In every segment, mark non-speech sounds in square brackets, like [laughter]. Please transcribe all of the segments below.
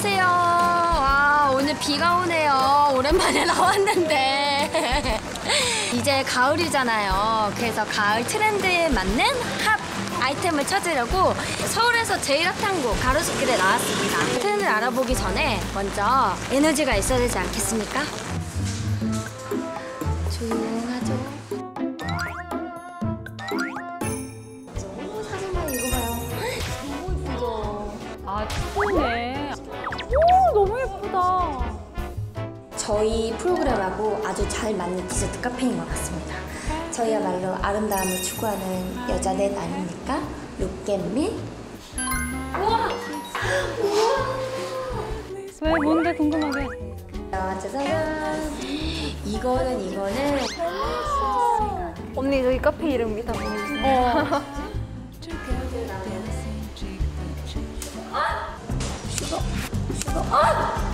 안녕하세요. 와, 오늘 비가 오네요. 오랜만에 [laughs] 나왔는데. [laughs] 이제 가을이잖아요. 그래서 가을 트렌드에 맞는 핫 아이템을 찾으려고 서울에서 제일 핫한 곳 가로수길에 나왔습니다. 트렌드를 알아보기 전에 먼저 에너지가 있어야 되지 않겠습니까? 조용 저희 프로그램하고 아주 잘 맞는 디저트 카페인 것 같습니다. 저희야말로 아름다움을 추구하는 여자 넷 아닙니까? 룩앤미? 왜, 뭔데 궁금하게. 짜자잔! 이거는 이거는 언니 저희 카페 이름이다. 어. 눈치 봤어 또. 안돼 개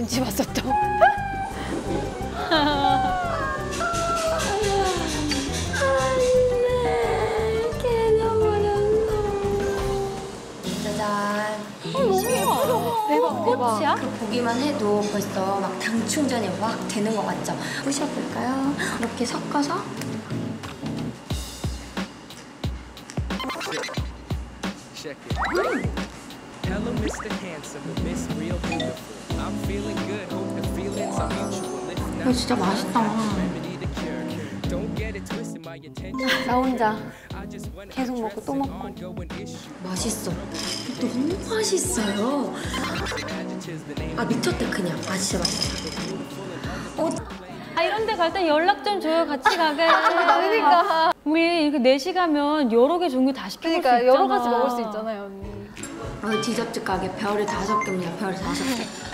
념버렸어 짜잔 대박 대박. 꽃이야? 보기만 해도 벌써 막 당 충전이 확 되는 것 같죠? 부셔볼까요? 이렇게 섞어서 Check it. Hello, Mr. Handsome, 이거 진짜 맛있다. 나 혼자 계속 먹고 또 먹고. 맛있어 너무 맛있어요 아 미쳤다 그냥 아 진짜 맛있어 어, 아, 이런 데갈땐 연락 좀 줘요. 같이 가게. 그러니까 우리 이렇게 4시 가면 여러 개 종류 다 시켜 먹을 수 그러니까 있잖아. 여러 가지 먹을 수 있잖아요 언니. 어, 디저트 가게 별을 다섯 개입니다. 별 다섯 개.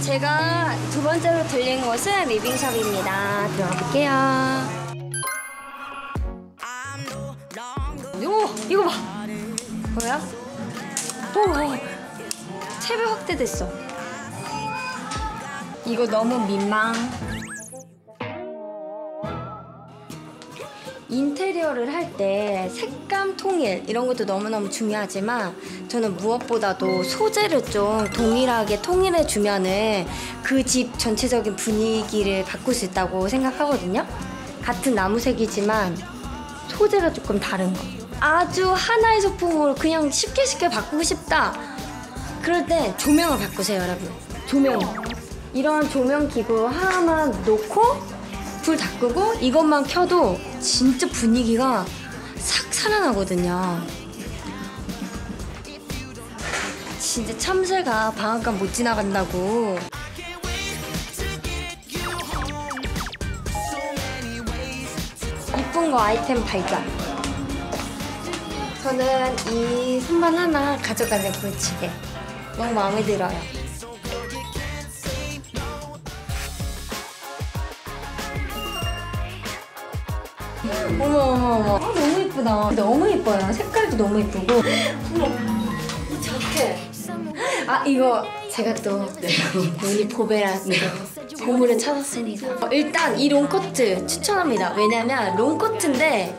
짠! 제가 두 번째로 들린 곳은 리빙샵입니다. 들어가 볼게요. 오! 이거 봐! 뭐야? 오! 채배 확대됐어. 이거 너무 민망. 인테리어를 할 때 색감 통일 이런 것도 너무너무 중요하지만 저는 무엇보다도 소재를 좀 동일하게 통일해 주면은 그 집 전체적인 분위기를 바꿀 수 있다고 생각하거든요. 같은 나무색이지만 소재가 조금 다른 거. 아주 하나의 소품으로 그냥 쉽게 쉽게 바꾸고 싶다. 그럴 때 조명을 바꾸세요, 여러분. 조명. 이런 조명 기구 하나만 놓고 불 다 끄고 이것만 켜도 진짜 분위기가 싹 살아나거든요. 진짜 참새가 방앗간 못 지나간다고. 이쁜 거 아이템 발견. 저는 이 선반 하나 가져갈래 골치게. 너무 마음에 들어요. 어머 어머 어머. 아, 너무 예쁘다. 너무 예뻐요. 색깔도 너무 예쁘고. 어머 이 자켓. 아 이거 제가 또 우리 보배라 또 보물을 찾았습니다. 어, 일단 이 롱코트 추천합니다. 왜냐면 롱코트인데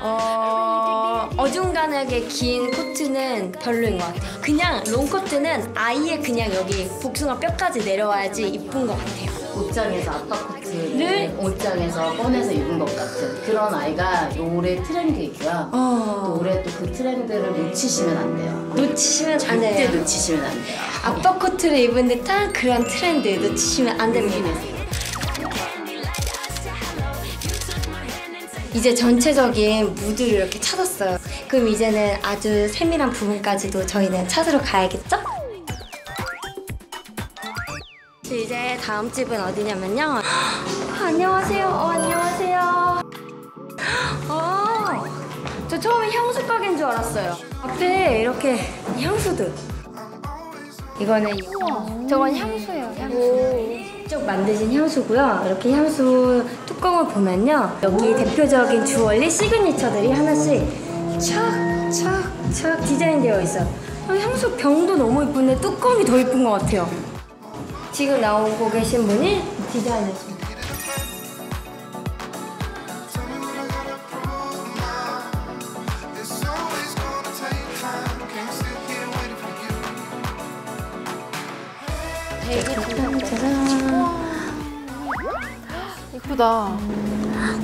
어, 어중간하게 긴 코트는 별로인 것 같아요. 그냥 롱코트는 아예 그냥 여기 복숭아 뼈까지 내려와야지 이쁜 것 같아요 옷장에서 아빠 코트를 옷장에서 꺼내서 입은 것 같은 그런 아이가 올해 트렌드이고요. 어. 또 올해 또 그 트렌드를 놓치시면 안 돼요. 놓치시면 안 절대 돼요 놓치시면 안 돼요. 아빠 코트를 입은 듯한 그런 트렌드 놓치시면 안 됩니다. 이제 전체적인 무드를 이렇게 찾았어요. 그럼 이제는 아주 세밀한 부분까지도 저희는 찾으러 가야겠죠? 이제 다음 집은 어디냐면요. 안녕하세요. 어, 안녕하세요. 어, 저 처음에 향수 가게인 줄 알았어요. 앞에 이렇게 향수들. 이거는 저건 향수예요. 향수. 직접 만드신 향수고요. 이렇게 향수 뚜껑을 보면요. 여기 대표적인 주얼리 시그니처들이 하나씩 착 착 착 디자인되어 있어요. 어, 향수 병도 너무 이쁜데 뚜껑이 더 이쁜 것 같아요. 지금 나오고 계신 분이 디자이너십니다. 네, 이쁘다.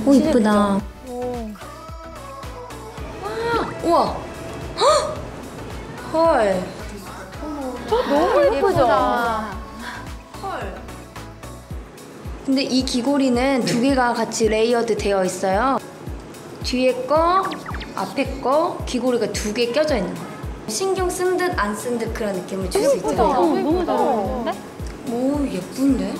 오 이쁘다. 오. 우와. 헐. 너무 예쁘죠? 예쁘다. 근데 이 귀고리는 두 개가 같이 레이어드 되어 있어요. 뒤에 거, 앞에 거 귀고리가 두 개 껴져 있는 거예요. 신경 쓴 듯 안 쓴 듯 그런 느낌을 줄 수 있잖아요. 너무 잘 어울리는데? 오 예쁜데?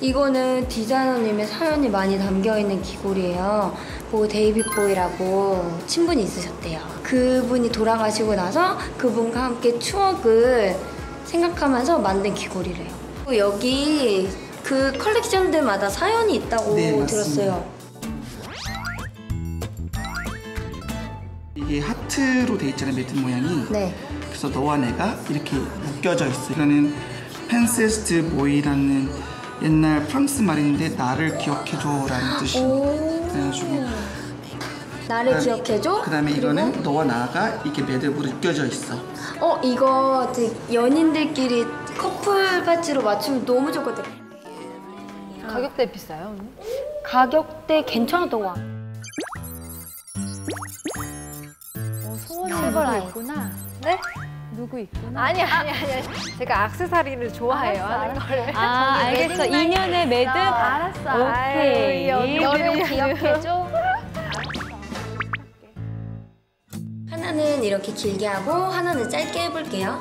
이거는 디자이너님의 사연이 많이 담겨 있는 귀걸이에요. 뭐 데이빗 보이라고 친분이 있으셨대요. 그분이 돌아가시고 나서 그분과 함께 추억을 생각하면서 만든 귀걸이래요. 여기 그 컬렉션들마다 사연이 있다고 네. 들었어요. 이게 하트로 돼 있잖아요 매듭 모양이 네. 그래서 너와 내가 이렇게 묶여져 있어 이거는 펜세스트 모이라는 옛날 프랑스 말인데 나를 기억해줘라는 뜻이 오. 그래가지고 나를 그다음- 기억해줘. 그다음에 그리고 이거는 너와 나가 이게 매듭으로 묶여져 있어 어 이거 연인들끼리 커플 파츠로 맞추면 너무 좋거든. 가격대 비싸요, 언니? 가격대 괜찮았던 것 같아. 소원이 실버라인. 있구나. 네? 누구 있구나. 아니 아니 아니 제가 악세사리를 좋아해요 하는 거를 아 [laughs] 알겠어. 인연의 매듭. 알았어 오케이. 아유, 너를 기억해줘 하나는 이렇게 길게 하고 하나는 짧게 해볼게요.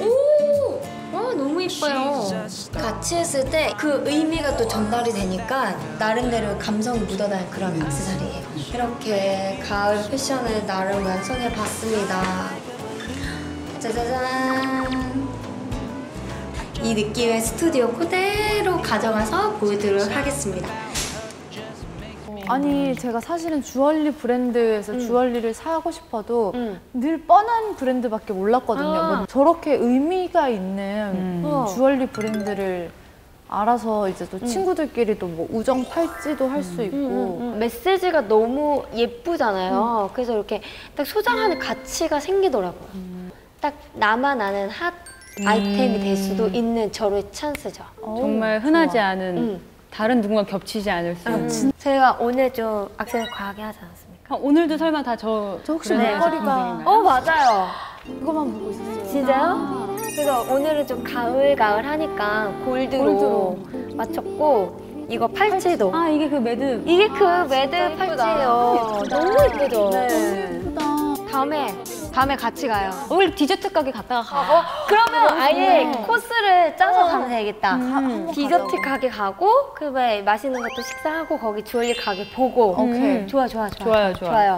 오! 와 너무 이뻐요. 같이 했을 때 그 의미가 또 전달이 되니까 나름대로 감성이 묻어나는 그런 액세서리예요. 이렇게 가을 패션을 나름 완성해 봤습니다. 짜자잔. 이 느낌의 스튜디오 그대로 가져가서 보여드리도록 하겠습니다. 아니 제가 사실은 주얼리 브랜드에서 음. 주얼리를 사고 싶어도 늘 뻔한 브랜드밖에 몰랐거든요. 아. 뭐 저렇게 의미가 있는 어. 주얼리 브랜드를 알아서 이제 또 친구들끼리도 뭐 우정 팔찌도 할 수 있고 메시지가 너무 예쁘잖아요. 그래서 이렇게 딱 소장하는 가치가 생기더라고요. 딱 나만 아는 핫 아이템이 될 수도 있는 저의 찬스죠. 정말 흔하지 않은 음. 다른 누군가 겹치지 않을 수 있는. 저희가 오늘 좀 악세사리 과하게 하지 않았습니까? 아, 오늘도 설마 다저 저 혹시 목걸이가-? 어 맞아요. 그거만 보고 있었어요. 진짜요? 그래서 오늘은 좀 가을 가을 하니까 골드로, 맞췄고 이거 팔찌도 아 이게 그 매듭. 이게 그 매드 팔찌예요. 너무 예쁘죠? 예쁘 다. 다음에 다음에 같이 가요. 오늘 디저트 가게 갔다가 가. 그러면 아예 코스를 짜서 가면 되겠다. 음. 디저트 가게 가고 그다음에 맛있는 것도 식사하고 거기 주얼리 가게 보고. 오케이. 좋아 좋아 좋아. 좋아요, 좋아요. 좋아요.